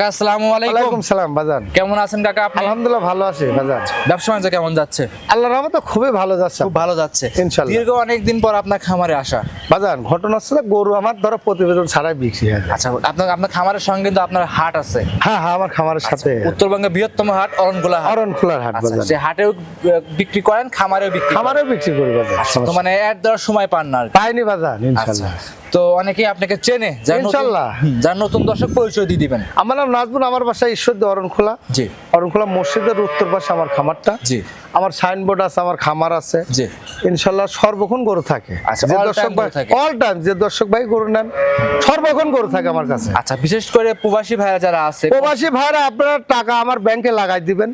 কাকা আসসালামু আলাইকুম। সালাম বাজান। কেমন আছেন কাকা আপনি? আলহামদুলিল্লাহ ভালো আছি বাজান। ব্যবসা বাণিজ্য কেমন যাচ্ছে? আল্লাহ রহমত খুবই ভালো যাচ্ছে। খুব ভালো যাচ্ছে। ইনশাল্লাহ। দীর্ঘ অনেক দিন পর আপনার খামারে আসা। বাজান ঘটনা হচ্ছে গরু আমার ধরো প্রতিবেদন ছাড়াই বিক্রি হয়ে আচ্ছা আপনার আপনার খামারের সঙ্গে কিন্তু আপনার হাট আছে। হ্যাঁ হ্যাঁ আমার খামারের সাথে। উত্তরবঙ্গের বৃহত্তম হাট অরণগোলা হাট। অরণ খোলার হাট আচ্ছা, বাজান। সে হাটেও বিক্রি করেন খামারেও বিক্রি খামারেও বিক্রি করি বাজান। তো মানে অ্যাড দেওয়ার সময় পান না। পাইনি বাজান আচ্ছা ইনশাল্লাহ তো অনেকেই আপনাকে চেনে ইনশাল্লাহ। যার নতুন দর্শক পরিচয় দিয়ে দিবেন। আমার নাম নাজবুল আমার বাসা ঈশ্বরদী অরণ খোলা জি। অরণ খোলা মসজিদের উত্তর পাশে আমার খামারটা। জি। আমার সাইনবোর্ড আছে আমার খামার আছে। জি। ইনশাল্লাহ সর্বক্ষণ গরু থাকে। আচ্ছা, যে দর্শক ভাই অল টাইম যে দর্শক ভাই গরু নেন সর্বক্ষণ গরু থাকে আমার কাছে। আচ্ছা বিশেষ করে প্রবাসী ভাইরা যারা আছে প্রবাসী ভাইরা আপনারা টাকা আমার ব্যাংকে লাগাই দিবেন।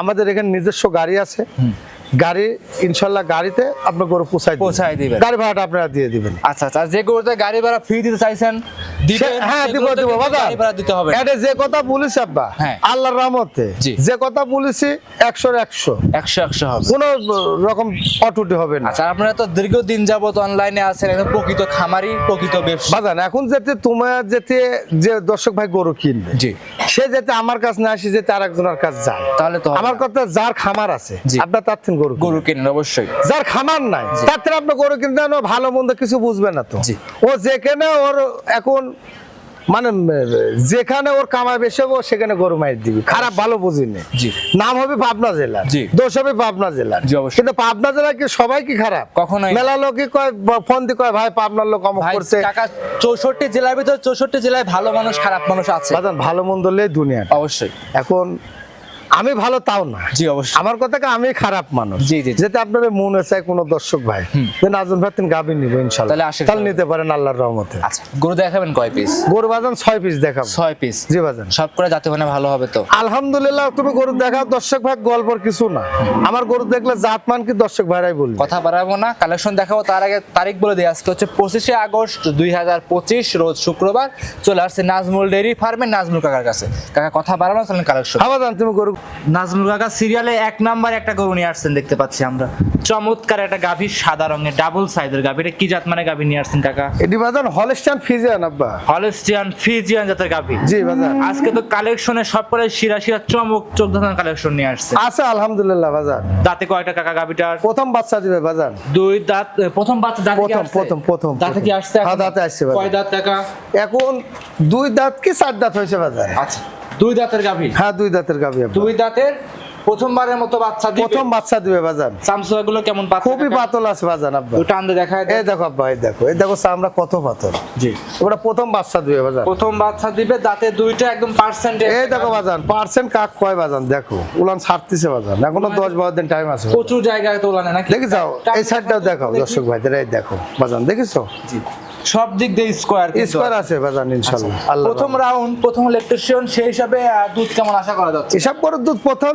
আমাদের এখানে নিজস্ব গাড়ি আছে। গাড়ি ইনশাল্লাহ গাড়িতে আপনার গরু দিবেন। পৌঁছায় দিবেন। গাড়ি ভাড়াটা আপনারা দিয়ে দিবেন। আচ্ছা আচ্ছা যে গরুতে গাড়ি ভাড়া ফ্রি দিতে চাইছেন হ্যাঁ দিব দিব বাবা দিতে হবে। এটা যে কথা বলিস আব্বা হ্যাঁ। আল্লাহর রহমতে যে কথা বলেছি একশোর একশো। একশো একশো হবে। কোনো রকম অটুটি হবে না। আচ্ছা আপনারা তো দীর্ঘদিন যাবত অনলাইনে আছেন একদম প্রকৃত খামারি প্রকৃত ব্যবসা। বাজান এখন যেতে তোমার যেতে যে দর্শক ভাই গরু কিনবে জি। সে যেতে আমার কাছে না আসে যেতে আর একজনের কাছে যায়। তাহলে তো আমার কথা যার খামার আছে আপনার তার থেকে গরু গরু কেনেন অবশ্যই। যার খামার নাই থেকে আপনি গরু কিনতে জানো ভালো মন্দ কিছু বুঝবে না তো। ও যেখানে ওর এখন মানে যেখানে ওর কামাই বেশি হবে ও সেখানে গরু মাইর দিবি। খারাপ ভালো বুঝিনি নাম হবে পাবনা জেলা। দোষ হবে পাবনা জেলা কিন্তু পাবনা জেলা কি সবাই কি খারাপ? কখনোই না। মেলা লোকই কয় ফোন দিয়ে কয় ভাই পাবনার লোক অমুক করছে। চৌষট্টি জেলার ভিতর চৌষট্টি জেলায় ভালো মানুষ খারাপ মানুষ আছে। ভালো মন্দ দুনিয়া অবশ্যই। এখন আমি ভালো তাও না। জি অবশ্যই। আমার কথা কি আমি খারাপ মানুষ? জি, জি। যেটা আপনার মনে চায় কোনো দর্শক ভাই। যে নাজন ভাই তুমি গাভীর নিবো ইনশাল্লাহ। তাহলে আসেন। তাহলে নিতে পারেন আল্লাহর রহমতে। আচ্ছা গরু দেখাবেন কয় পিস গরু বাজান ছয় পিস দেখাবো। ছয় পিস জি বাজান। সব করে যাতে মানে ভালো হবে তো। আলহামদুলিল্লাহ তুমি গরু দেখাও দর্শক ভাই গল্পর কিছু না। আমার গরু দেখলে জাতমান কি দর্শক ভাইরাই বলবে। কথা বাড়াবো না কালেকশন দেখাবো। তার আগে তারিখ বলে দিই আজকে হচ্ছে পঁচিশে আগস্ট দুই হাজার পঁচিশ রোজ শুক্রবার। চলে আসছে নাজমুল ডেরি ফার্মে নাজমুল কাকার কাছে। কাকা কথা বাড়ানো চলেন কালেকশন হ্যাঁ বাজান তুমি গরু নাজমুল কাকা সিরিয়ালে এক নাম্বার একটা গরু নিয়ে আসছেন দেখতে পাচ্ছি আমরা। চমৎকার একটা গাভী সাদা রঙের ডাবল সাইজের গাভী। এটা কি জাত মানে গাভী নিয়ে আসছেন কাকা? এটি বাজান হলস্টান ফিজিয়ান আব্বা। হলস্টিয়ান ফিজিয়ান জাতের গাভী। জি বাজান আজকে তো কালেকশনে সব করে শিরা শিরা চমক চোখ ধাঁধার কালেকশন নিয়ে আসছে। আছে আলহামদুলিল্লাহ বাজান দাঁতে কয়টা কাকা গাভীটার? প্রথম বাচ্চা দিবে বাজার। দুই দাঁত প্রথম বাচ্চা দাঁতে প্রথম? প্রথম, প্রথম, দাঁতে কি আসছে হ্যাঁ? দাঁতে আসছে কয় দাঁত টাকা এখন দুই দাঁত কি চার দাঁত হয়েছে বাজার? আচ্ছা। দুই দাঁতের গাভী? হ্যাঁ দুই দাঁতের গাভী দুই দাঁতের প্রথমবারের মতো বাচ্চা দিবে? প্রথম বাচ্চা দিবে বাজান। সামসুয়া গুলো কেমন পাতলা খুবই? পাতল আছে বাজান আব্বা দুটো আন্দে দেখায় এই দেখো আব্বা এই দেখো এই দেখো চামড়া কত পাতল। জি। ওটা প্রথম বাচ্চা দিবে বাজান। প্রথম বাচ্চা দিবে দাঁতে দুইটা একদম পার্সেন্ট এই দেখো বাজান পার্সেন্ট কাক কয় বাজান দেখো। উলান ছাড়তেছে বাজান এখনও দশ বারো দিন টাইম আছে প্রচুর জায়গায় তোলানে নাকি? দেখি যাও এই সাইডটাও দেখাও দর্শক ভাইদের এই দেখো। বাজান দেখিছো? জি। সব দিক দিয়ে স্কোয়ার স্কোয়ার আছে। বাজান ইনশাল্লাহ। আল্লাহ প্রথম রাউন্ড প্রথম ইলেকট্রিশিয়ান সেই হিসাবে দুধ কেমন আশা করা যাচ্ছে? হিসাব করে দুধ প্রথম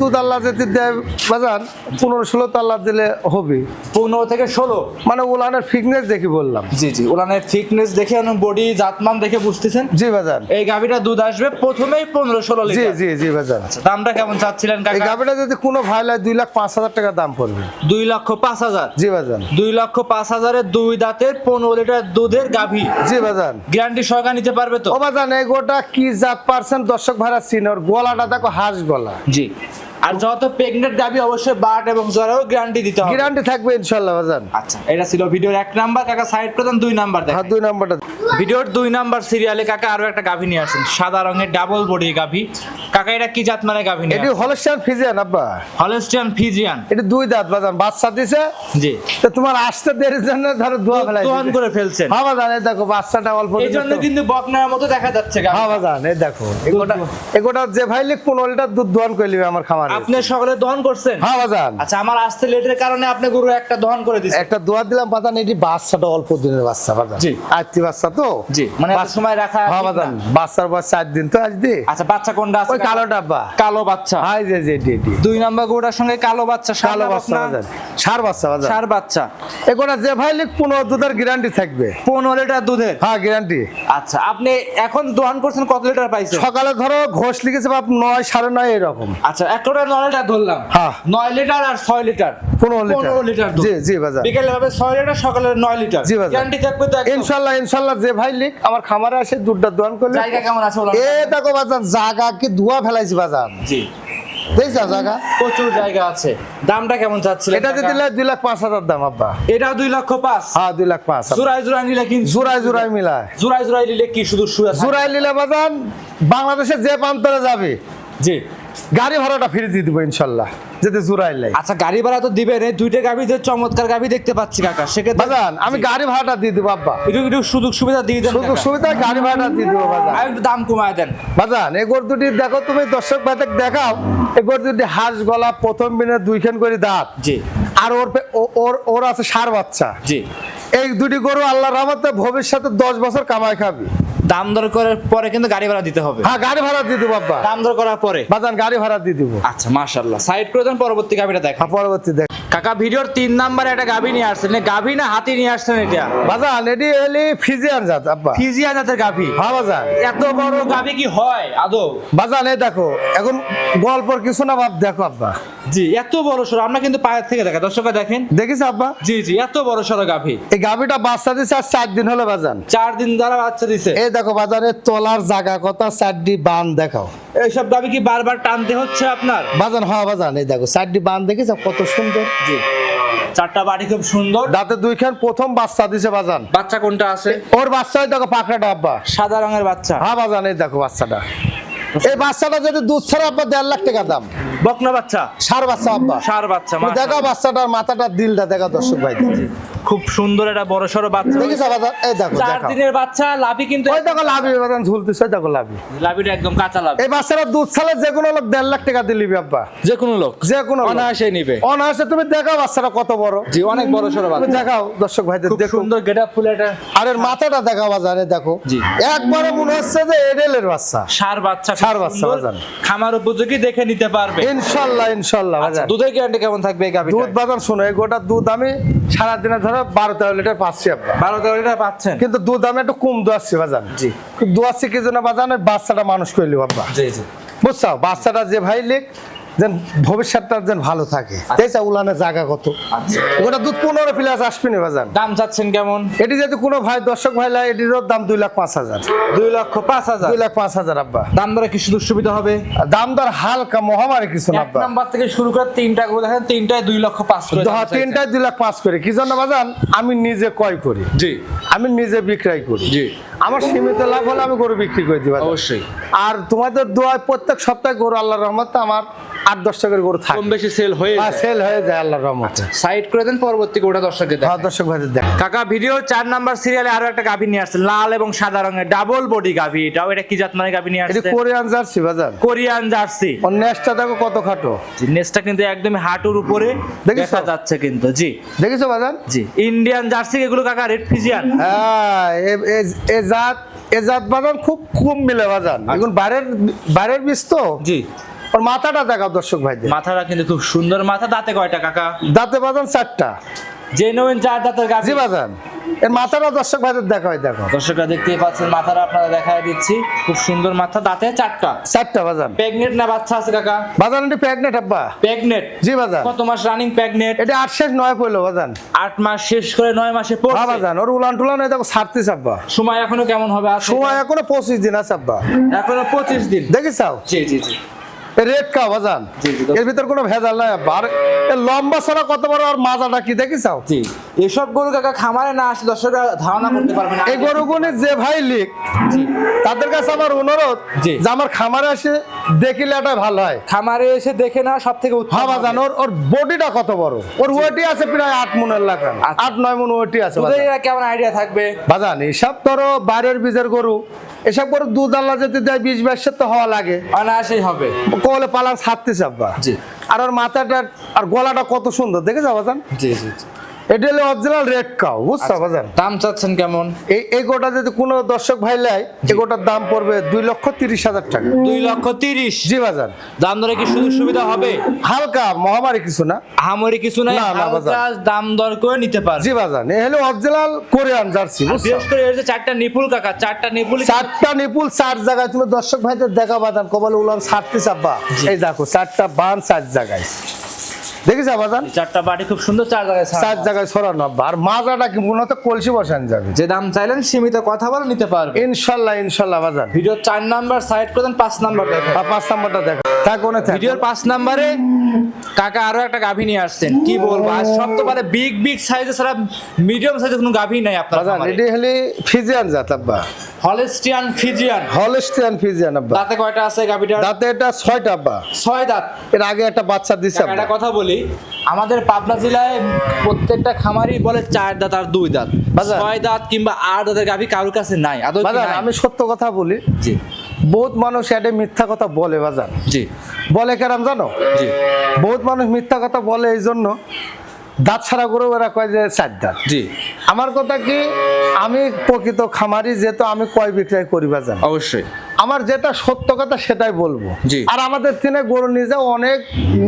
দুধ আল্লাহ যদি দেয় বাজান পনেরো ষোলো তো আল্লাহ দিলে হবে। পনেরো থেকে ষোলো? মানে উলানের ফিটনেস দেখি বললাম। জি জি ওলানের থিকনেস দেখে বডি জাতমান দেখে বুঝতেছেন? জি বাজান এই গাভিটা দুধ আসবে প্রথমেই পনেরো ষোলো জি জি জি বাজান দামটা কেমন চাচ্ছিলেন এই গাভিটা যদি কোনো ভাই লাগে দুই লাখ পাঁচ হাজার টাকা দাম পড়বে। দুই লক্ষ পাঁচ হাজার। জি বাজান দুই লক্ষ পাঁচ হাজারের দুই দাঁতের পনেরো লিটার দুধের গাভী। জি বাজান গ্যারান্টি সহকার নিতে পারবে তো? ও বাজান এই গোটা কি জাত পার্সেন্ট দর্শক ভাড়া চিনে ওর গলাটা দেখো হাঁস গলা। জি। আর যত প্রেগনেন্ট গাভী অবশ্যই বাট এবং জ্বরেও গ্যারান্টি দিতে হবে। গ্যারান্টি থাকবে ইনশাল্লাহ বাজান আচ্ছা এটা ছিল ভিডিওর এক নাম্বার। কাকা সাইড প্রধান দুই নাম্বার হাত দেখেন দুই নাম্বারটা। ভিডিওর দুই নাম্বার সিরিয়ালে কাকা আরও একটা গাভী নিয়ে আসেন সাদা রঙের ডাবল বডি গাভী। কাকা এটা কি জাত মানে গাভী নিয়ে এটি হলস্টান ফিজিয়ান আব্বা। Holstein Friesian. এটি দুই দাঁত বাজান। বাচ্চা দিছে। জি। তো তোমার আসতে দেরির জন্য ধরো দোয়া ফেলাই দোয়ান করে ফেলছেন। হ্যাঁ বাজান এই দেখো বাচ্চাটা অল্প এই জন্য কিন্তু বকনার মতো দেখা যাচ্ছে। হ্যাঁ বাজান এই দেখো এগোটা এগোটা যে ভাই লিখ পনেরো লিটার দুধ দোয়ান করে নিবে আমার খামারে। আপনি সকলে দহন করছেন? হ্যাঁ বাজান। আচ্ছা আমার আসতে লেটের কারণে আপনি গরু একটা দহন করে দিচ্ছেন একটা দোয়া দিলাম বাজান এটি বাচ্চাটা অল্প দিনের বাচ্চা বাজান। জি। আজটি বাচ্চা তো? জি মানে সময় রাখা হ্যাঁ বাজান বাচ্চার বয়স চার দিন তো আজ দি আচ্ছা বাচ্চা কোনটা আছে কালো ডাব্বা। কালো বাচ্চা। হাই যে ডি ডি দুই নাম্বার গরুটার সঙ্গে কালো বাচ্চা কালো বাচ্চা বাজার। সার বাচ্চা বাজার। সার বাচ্চা। এগুলা যে ভাই লিখ পনেরো দুধের গ্যারান্টি থাকবে। পনেরো লিটার দুধের? হ্যাঁ গ্যারান্টি আচ্ছা আপনি এখন দোয়ান করছেন কত লিটার পাইছেন? সকালে ধরো ঘোষ লিখেছে বাপ নয় সাড়ে নয় এরকম। আচ্ছা এক লিটার নয় লিটার ধরলাম। হ্যাঁ। নয় লিটার আর ছয় লিটার। পনেরো লিটার। পনেরো লিটার জি জি বাজার। বিকেলে হবে ছয় লিটার সকালে নয় লিটার। জি, বাজার। গ্যারান্টি থাকবে তো একদম? ইনশাল্লাহ ইনশাল্লাহ যে ভাই লিখ আমার খামারে আসে দুধটা দোয়ান করলে। জায়গা কেমন আছে? এ দেখো বাজার জাগা কি ধোয়া ফেলাইছি বাজার। জি। দেখছ জায়গা? প্রচুর জায়গা আছে। দামটা কেমন চাচ্ছিলেন এটা? দিলে দুই লাখ পাঁচ হাজার দাম আব্বা। এটা দুই লক্ষ পাঁচ? হ্যাঁ দুই লাখ পাঁচ। জোড়াই জোড়াই নিলে কিন্তু জোড়াই জোড়াই মিলায়। জোড়াই জোড়াই নিলে কি শুধু? জোড়াই নিলে বাজান বাংলাদেশে যে প্রান্তরে যাবে। জি। গাড়ি ভাড়াটা ফিরে দিয়ে দিবো ইনশাল্লাহ যদি জোড়াই লাই আচ্ছা গাড়ি ভাড়া তো দিবেন এই দুইটা গাভি যে চমৎকার গাভি দেখতে পাচ্ছি কাকা সেক্ষেত্রে বাজান আমি গাড়ি ভাড়াটা দিয়ে দিবো আব্বা। একটু একটু সুযোগ সুবিধা দিয়ে দেন সুযোগ সুবিধা গাড়ি ভাড়াটা দিয়ে দিবো বাজান। আর একটু দাম কমায় দেন। বাজান এই এগোর দুটি দেখো তুমি দর্শক ভাইদের দেখাও এই এগোর দুটি হাঁস গলা প্রথম দিনে দুইখান করে দাঁত। জি। আর ওর ওর ওর আছে সার বাচ্চা। জি। এই দুটি গরু আল্লাহ রহমতে ভবিষ্যতে দশ বছর কামাই খাবি। দাম দর করার পরে কিন্তু গাড়ি ভাড়া দিতে হবে। হ্যাঁ গাড়ি ভাড়া দিয়ে দিবো আব্বা। দাম দর করার পরে। বাজান গাড়ি ভাড়া দিয়ে দিবো। আচ্ছা মাশাল্লাহ সাইড করে দেন পরবর্তী গাভিটা দেখা হ্যাঁ, পরবর্তী দেখ। কাকা ভিডিওর তিন নাম্বারে একটা গাভি নিয়ে আসছেন। গাভি না হাতি নিয়ে আসছেন এটা? বাজান এটি এলি ফিজিয়ান জাত আব্বা। ফিজিয়া জাতের গাভি হ্যাঁ বাজান। এত বড় গাভি কি হয়? আদৌ? বাজান এই দেখো এখন গল্পর কিছু না বাপ দেখো আব্বা। জি এত বড় সড়ো আমরা কিন্তু পায়ের থেকে দেখা। দর্শকরা দেখেন। দেখিস আব্বা? জি জি এত বড় সড়ো গাভি এই গাভিটা বাচ্চা দিছে আর চার দিন হলো বাজান। চার দিন ধরে বাচ্চা দিছে। এই দেখো বাজারে তোলার জায়গা কথা চারটি বান দেখাও। এইসব গাভি কি বারবার টানতে হচ্ছে আপনার? বাজান হ্যাঁ বাজান এই দেখো চারটি বান দেখিস কত সুন্দর। জি। চারটা বাড়ি খুব সুন্দর। দাঁতে দুইখান প্রথম বাচ্চা দিছে বাজান। বাচ্চা কোনটা আছে? ওর বাচ্চা দেখো পাকড়াটা আব্বা। সাদা রঙের বাচ্চা। হ্যাঁ বাজান এই দেখো বাচ্চাটা। এই বাচ্চাটা যদি দুধ ছাড়া আব্বা দেড় লাখ টাকা দাম। বকনা বাচ্চা। সার বাচ্চা আব্বা। সার বাচ্চা দেখো বাচ্চাটার মাথাটা দিলটা দেখো দর্শক ভাই। খুব সুন্দর একটা বড় সড়ো বাচ্চা। দেখিস এই দেখো চার দিনের বাচ্চা লাভি কিন্তু ওই দেখো লাভি ঝুলতেছে দেখো লাভি। লাভিটা একদম কাঁচা লাভ। এই বাচ্চাটা দুধ যে কোনো লোক দেড় লাখ টাকা আব্বা। যে কোনো লোক যে কোনো লোক। অনায়াসে নিবে। অনায়াসে তুমি দেখাও বাচ্চাটা কত বড়। জি অনেক বড় সড়ো বাচ্চা। দেখাও দর্শক ভাইদের খুব দেখো। সুন্দর গেট আপ ফুল এটা। আর এর মাথাটা দেখাও বাজারে দেখো। জি। একবারে মনে হচ্ছে যে এডেলের বাচ্চা। সার বাচ্চা ষাঁড় বাচ্চা। বাজান। খামার উপযোগী দেখে নিতে পারবে। ইনশাল্লাহ ইনশাল্লাহ আচ্ছা, দুধের গ্যারান্টি কেমন থাকবে এই দুধ বাজার শোনো এই গোটা দুধ আমি সারাদিনে ধরো বারো তেরো লিটার পাচ্ছি আপনার বারো তেরো লিটার পাচ্ছেন? কিন্তু দুধ আমি একটু কম দোয়াচ্ছি বাজান। জি। দোয়াচ্ছি কি জন্য বাজান? বাচ্চাটা মানুষ করলি বাবা জি জি। বুঝছ? বাচ্চাটা যে ভাই লিখ যেন ভবিষ্যৎটা যেন ভালো থাকে। দেখছা উলানের জায়গা কত? আচ্ছা। ওটা দুধ পনেরো প্লাস আসবে না বাজান দাম চাচ্ছেন কেমন? এটি যদি কোনো ভাই দর্শক ভাই এটির দাম দুই লাখ পাঁচ হাজার। দুই লক্ষ পাঁচ হাজার? দুই লাখ পাঁচ হাজার আব্বা। দাম দরে কি সুযোগ সুবিধা হবে? দাম দর হালকা মহামারী কিছু না আব্বা। নাম্বার থেকে শুরু করে তিনটা করে দেখেন তিনটায় দুই লক্ষ পাঁচ করে হ্যাঁ, তিনটায় দুই লাখ পাঁচ করে। কি জন্য বাজান? আমি নিজে ক্রয় করি। জি। আমি নিজে বিক্রয় করি। জি। আমার সীমিত লাভ হলে আমি গরু বিক্রি করে বাজান। অবশ্যই। আর তোমাদের দোয়ায় প্রত্যেক সপ্তাহে গরু আল্লাহর রহমতে আমার আট দশ টাকার গরু কম থাকে বেশি সেল হয়ে আর সেল হয়ে যায় আল্লাহর রহমতে। সাইড করে দেন পরবর্তী গোটা দর্শকদের হ্যাঁ দর্শক ভাইদের দেখ কাকা ভিডিও চার নাম্বার সিরিয়ালে আরও একটা গাভী নিয়ে আসছে লাল এবং সাদা রঙের ডাবল বডি গাভী। এটাও এটা কি জাত মানে গাভী নিয়ে আসছে? কোরিয়ান জার্সি বাজার কোরিয়ান জার্সি। ওর নেসটা দেখো কত খাটো। নেসটা কিন্তু একদমই হাঁটুর উপরে দেখা যাচ্ছে কিন্তু জি। দেখিছো বাজার জি ইন্ডিয়ান জার্সি এগুলো কাকা রেড ফিজিয়ান হ্যাঁ জাত এ জাত বাজান খুব কম মিলে বাজান। এখন বাইরের বাইরের বীজ তো? জি। ওর মাথাটা দেখাও দর্শক ভাই মাথাটা কিন্তু খুব সুন্দর মাথা দাঁতে কয়টা কাকা? দাঁতে বাজান চারটা। জেনুইন চার দাঁতের গাভী। জি বাজান। এর মাথাটা দর্শক ভাইদের দেখাও দেখো। দর্শকরা দেখতেই পাচ্ছেন মাথাটা আপনারা দেখায় দিচ্ছি। খুব সুন্দর মাথা দাঁতে চারটা। চারটা বাজান। প্রেগনেট না বাচ্চা আছে কাকা? বাজান এটি প্যাগনেট আব্বা। প্রেগনেট জি বাজান। কত মাস রানিং প্রেগনেট এটা আট শেষ নয় পড়ল বাজান। আট মাস শেষ করে নয় মাসে হ্যাঁ পড়ছে। বাজান ওর উলান টুলান এই দেখো ছাড়তিস আব্বা। সময় এখনও কেমন হবে? সময় এখনও পঁচিশ দিন আছে আব্বা। এখনও পঁচিশ দিন। দেখিস জি জি জি। রেড কা বাজান। এর ভিতর কোনো ভেজাল নাই বার আর লম্বা ছাড়া কত বড় আর মাজাটা কি দেখিছাও? জি। এসব গরু কাকা খামারে না আসে দর্শকরা ধারণা করতে পারবে না। এই গরুগুনি যে ভাই লিক তাদের কাছে আমার অনুরোধ যে আমার খামারে আসে দেখিলে এটা ভালো হয়। খামারে এসে দেখে না সব থেকে হ্যাঁ বাজান ওর ওর বডিটা কত বড়? ওর ওয়েটই আছে প্রায় আট মনের লাগান আচ্ছা। আট নয় মন ওয়েটই আছে কেমন আইডিয়া থাকবে? বাজান এসব ধরো বাইরের বীজের গরু এসব গরু দুধ আল্লাহ যদি দেয় বিশ বাইশের তো হওয়া লাগে। অনায়াসেই হবে। কলে পালা ছাড়তে চাপবা জি। আর ওর মাথাটা আর গলাটা কত সুন্দর দেখে যাও বাজান জি জি। এটা হলো অরিজিনাল রেড কাউ বুঝছ বাজান? দাম চাচ্ছেন কেমন? এই এই গোটা যদি কোনো দর্শক ভাই লাই এই গোটার দাম পড়বে দুই লক্ষ তিরিশ হাজার টাকা। দুই লক্ষ তিরিশ? জি বাজান। দাম দরে কি সুযোগ সুবিধা হবে? হালকা মহামারী কিছু না? আহামরি কিছু না, না, দাম দর করে নিতে পারবে। জি বাজান এ হলো অরিজিনাল কোরিয়ান জার্সি বুঝছ? বিশেষ করে এই যে চারটা নিপুল কাকা চারটা নিপুল চারটা নিপুল চার জায়গায় তুমি দর্শক ভাইদের দেখা বাদান কবল উলান ছাড়তে চাপবা। এই দেখো চারটা বান চার জায়গায়। দেখিস বাদান চারটা বাটি খুব সুন্দর চার জায়গায় চার জায়গায় ছড়ানো। আর মাজাটা কি মনে হতো কলসি বসান যাবে? যে দাম চাইলেন সীমিত কথা বলে নিতে পারবে। ইনশাল্লাহ ইনশাল্লাহ বাজান ভিডিও চার নাম্বার সাইড করে দেন পাঁচ নাম্বার দেখেন পাঁচ নাম্বারটা দেখো। থাক? ওনে ভিডিওর পাঁচ নাম্বারে কাকা আরও একটা গাভী নিয়ে আসছেন। কি বলব আজ সব তো মানে বিগ বিগ সাইজে ছাড়া মিডিয়াম সাইজে কোনো গাভী নাই আপনার এটি হলে ফিজিয়ান জাত আব্বা। হলেস্টিয়ান ফিজিয়ান হলস্টিয়ান ফিজিয়ান আব্বা। দাঁতে কয়টা আছে গাভীটার? দাঁতে এটা ছয়টা আব্বা। ছয় দাঁত। এর আগে একটা বাচ্চা দিছে একটা কথা বলি। আমাদের পাবনা জেলায় প্রত্যেকটা খামারই বলে চার দাঁত আর দুই দাঁত। ছয় দাঁত কিংবা আট দাঁতের গাভী কারোর কাছে নাই? আমি সত্য কথা বলি। জি। বহুত মানুষ এটা মিথ্যা কথা বলে বাজার। জি। বলে কেরাম জানো? জি। বহুত মানুষ মিথ্যা কথা বলে এই জন্য দাঁত ছাড়া করে ওরা কয় যে চার দাঁত। জি। আমার কথা কি আমি প্রকৃত খামারি যেহেতু আমি কয় বিক্রয় করি বাজার। অবশ্যই। আমার যেটা সত্য কথা সেটাই বলব। আর আমাদের থেকে গরু নিজে অনেক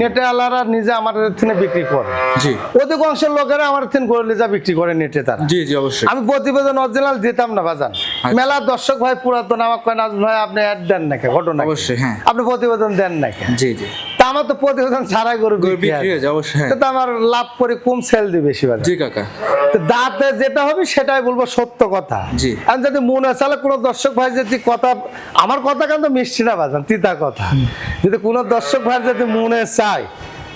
নেটে আলারা নিজে আমাদের থেকে বিক্রি করে। জি। অধিকাংশের লোকেরা আমার থেকে গরু নিজে বিক্রি করে নেটে তারা। জি জি অবশ্যই। আমি প্রতিবেদন অরিজিনাল দিতাম না বাজান। মেলা দর্শক ভাই পুরাতন আমার কয় নাজ ভাই আপনি অ্যাড দেন নাকি? ঘটনা অবশ্যই, হ্যাঁ। আপনি প্রতিবেদন দেন নাকি? জি জি। তা আমার তো প্রতিবেদন ছাড়াই গরু বিক্রি বিক্রি হয়ে। যায় অবশ্যই। তো আমার লাভ করে কম সেল দিবে বেশি জি কাকা। তো দাঁতে যেটা হবে সেটাই বলব সত্য কথা। জি। আমি যদি মনে চালে কোনো দর্শক ভাই যদি কথা আমার কথা কিন্তু মিষ্টি না বাজান তিতা কথা। যদি কোনো দর্শক ভাই যদি মনে চায়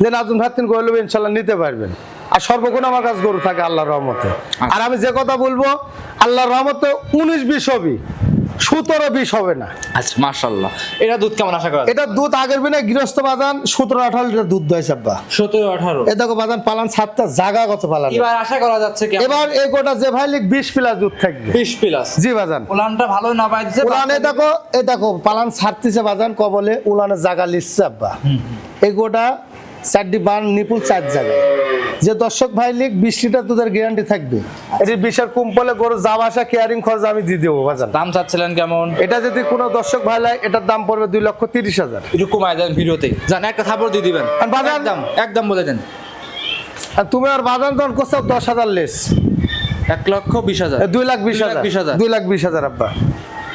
যে নাজুন ভাত তিন গরু ইনশাল্লাহ নিতে পারবেন। আর সর্বক্ষণ আমার কাছে গরু থাকে আল্লাহর রহমতে। আর আমি যে কথা বলব আল্লাহর রহমতে উনিশ বিশ হবে। সতেরো বিশ হবে না। আচ্ছা মাশাল্লাহ এটা দুধ কেমন আশা করা এটা দুধ আগের বিনে গৃহস্থ বাজান সতেরো আঠারো লিটার দুধ দেয় সাব্বা। সতেরো আঠারো। এ দেখো বাজান পালান সাতটা জাগা কত পালান এবার আশা করা যাচ্ছে কি এবার এই গোটা যে ভাই লিখ বিশ প্লাস দুধ থাকবে। বিশ প্লাস। জি বাজান। উলানটা ভালো না পাই দিছে উলানে দেখো এই দেখো পালান ছাড়তেছে বাজান কবলে উলানে জায়গা লিখছে আব্বা। এই গোটা চারটি বান নিপুল চার জায়গায় যে দর্শক ভাই লিখ বিশ লিটার দুধের গ্যারান্টি থাকবে। এটি বিশের কুম্পলে গরু যাওয়া আসা কেয়ারিং খরচ আমি দিয়ে দেবো বাজার দাম চাচ্ছিলেন কেমন? এটা যদি কোনো দর্শক ভাই লাই এটার দাম পড়বে দুই লক্ষ তিরিশ হাজার। একটু কমায় দেন ভিডিওতে। জান একটা থাপড় দিয়ে দিবেন। আর বাজার- দাম একদম বলে দেন। আর তুমি আর বাজার দর করছ দশ হাজার লেস এক লক্ষ বিশ হাজার। দুই লাখ বিশ হাজার। বিশ হাজার। দুই লাখ বিশ হাজার আব্বা।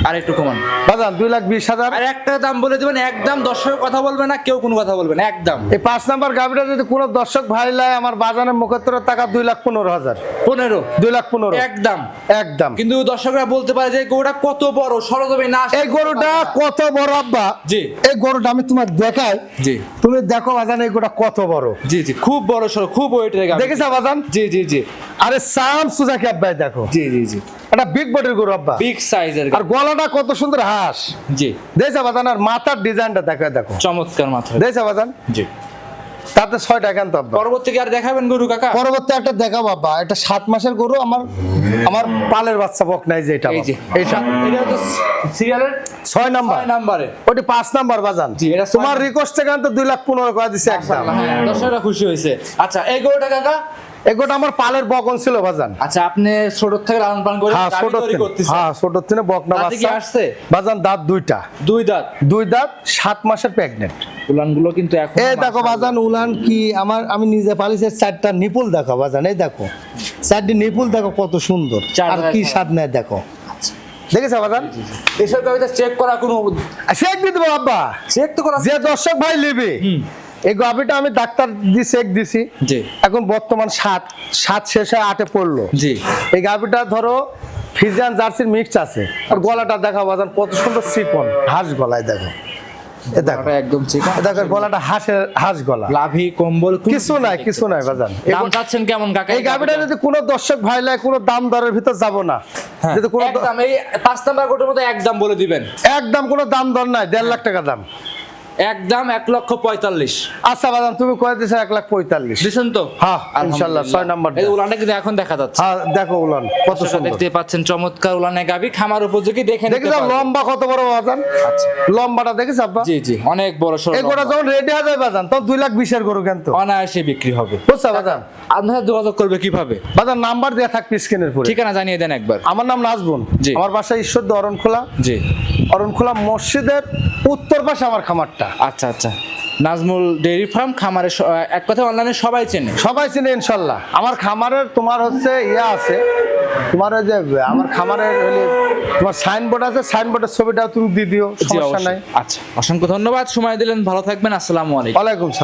আর একটু কমান। বাজান দুই লাখ বিশ হাজার। আর একটা দাম বলে দিবেন একদম দর্শকের কথা বলবে না কেউ কোনো কথা বলবে না একদম। এই পাঁচ নাম্বার গাড়িটা যদি কোনো দর্শক ভাই লাই আমার বাজারের মুখত্তর টাকা দুই লাখ পনেরো হাজার। পনেরো? দুই লাখ পনেরো। একদম। একদম। কিন্তু দর্শকরা বলতে পারে যে গরুটা কত বড় সরজমে না এই গরুটা কত বড়? আব্বা? জি। এই গরুটা আমি তোমার দেখাই। জি। তুমি দেখো বাজান এই গরুটা কত বড়। জি জি। খুব বড় সড়ো খুব ওয়েটের গাড়ি দেখেছা বাজান? জি জি জি। আরে সাম সুজাকি আব্বাই দেখো। জি জি জি। এটা বিগ বডির গরু আব্বা। বিগ সাইজের আর গলাটা কত সুন্দর হাঁস। জি। বাজান আর মাথার ডিজাইনটা দেখো দেখো। চমৎকার মাথা বাজান জি। তাতে ছয় টাকা আনতো আব্বা। পরবর্তী আর দেখাবেন গরু কাকা? পরবর্তী একটা দেখা বাবা এটা সাত মাসের গরু আমার আমার পালের বাচ্চা বক নাই যে এটা এটা হচ্ছে সিরিয়ালের ছয় নাম্বার। নাম্বারে। ওটি পাঁচ নাম্বার বাজান। জি, এটা তোমার রিকোয়েস্ট থেকে তো দুই লাখ পনেরো করে দিচ্ছে একদম। হ্যাঁ দর্শকরা খুশি হয়েছে। আচ্ছা এই গরুটা কাকা? এগোটা আমার পালের বকন ছিল বাজান। আচ্ছা আপনি ছোট থেকে লালন পালন করে হ্যাঁ ছোট হ্যাঁ ছোট থেকে বকনা বাচ্চা। আসছে? বাজান দাঁত দুইটা। দুই দাঁত? দুই দাঁত সাত মাসের প্রেগনেন্ট উলানগুলো কিন্তু এখন এই দেখো বাজান উলান কি আমার আমি নিজে পালিছে চারটা নিপুল দেখো বাজান এই দেখো। চারটি নিপুল দেখো কত সুন্দর। আর কি স্বাদ নেয় দেখো। দেখেছ বাজান? এসব গাড়িতে চেক করা কোনো শেখ দিয়ে দেবো আব্বা। চেক তো করা যে দর্শক ভাই নেবে। এই গাভিটা আমি ডাক্তার চেক দিছি। জি। এখন বর্তমান সাত সাত শেষে আটে পড়ল। জি। এই গাভিটা ধরো ফিজিয়ান জার্সির মিক্স আছে। আর গলাটা দেখা বাজান কত সুন্দর চিকন। হাঁস গলায় দেখো। একদম গলাটা হাঁসের হাঁস গলা। লাভি কম্বল কিছু নাই কিছু নাই বাজান। দাম চাচ্ছেন কেমন কাকা? এই যদি কোনো দর্শক ভাই লাগে কোনো দাম দরের ভিতর যাব না। হ্যাঁ, যদি কোনো দ- একদম এই পাঁচ নাম্বার গোটের মধ্যে একদম বলে দিবেন। একদম কোনো দাম দর নাই দেড় লাখ টাকা দাম। একদম এক লক্ষ পঁয়তাল্লিশ। আচ্ছা বাদাম তুমি কয়ে দিছো এক লাখ পঁয়তাল্লিশ। দিচ্ছেন তো? হ্যাঁ, ইনশাল্লাহ, ছয় নাম্বার এই। উলানটা কিন্তু এখন দেখা যাচ্ছে। হ্যাঁ দেখো উলান কত সুন্দর। দেখতে পাচ্ছেন চমৎকার উলানে গাবি খামার উপযোগী দেখে দেখি। লম্বা কত বড় বাজান আচ্ছা। লম্বাটা দেখিস আব্বা? জি জি অনেক বড় সড়ো এই গোটা যখন রেডি হয়ে যায় বাজান তখন দুই লাখ বিশের গরু কিন্তু। অনায়াসে বিক্রি হবে। বুঝছ বাজান আপনারা যোগাযোগ করবে কীভাবে? বাজান নাম্বার দেওয়া থাকবে স্ক্রিনের পরে ঠিকানা জানিয়ে দেন একবার। আমার নাম নাজবুন জি। আমার বাসা ঈশ্বর অরণখোলা। জি। অরণখোলা মসজিদের উত্তর পাশে আমার খামারটা। আচ্ছা আচ্ছা। নাজমুল ডেইরি ফার্ম খামারে এক কথা অনলাইনে সবাই চেনে। সবাই চেনে ইনশাল্লাহ। আমার খামারের তোমার হচ্ছে ইয়ে আছে। তোমার ওই যে আমার খামারের তোমার সাইনবোর্ড আছে সাইনবোর্ডের ছবিটাও তুমি দিয়ে দিও সমস্যা নাই। আচ্ছা অসংখ্য ধন্যবাদ। সময় দিলেন ভালো থাকবেন। আসসালামু আলাইকুম। ওয়ালাইকুম সালাম।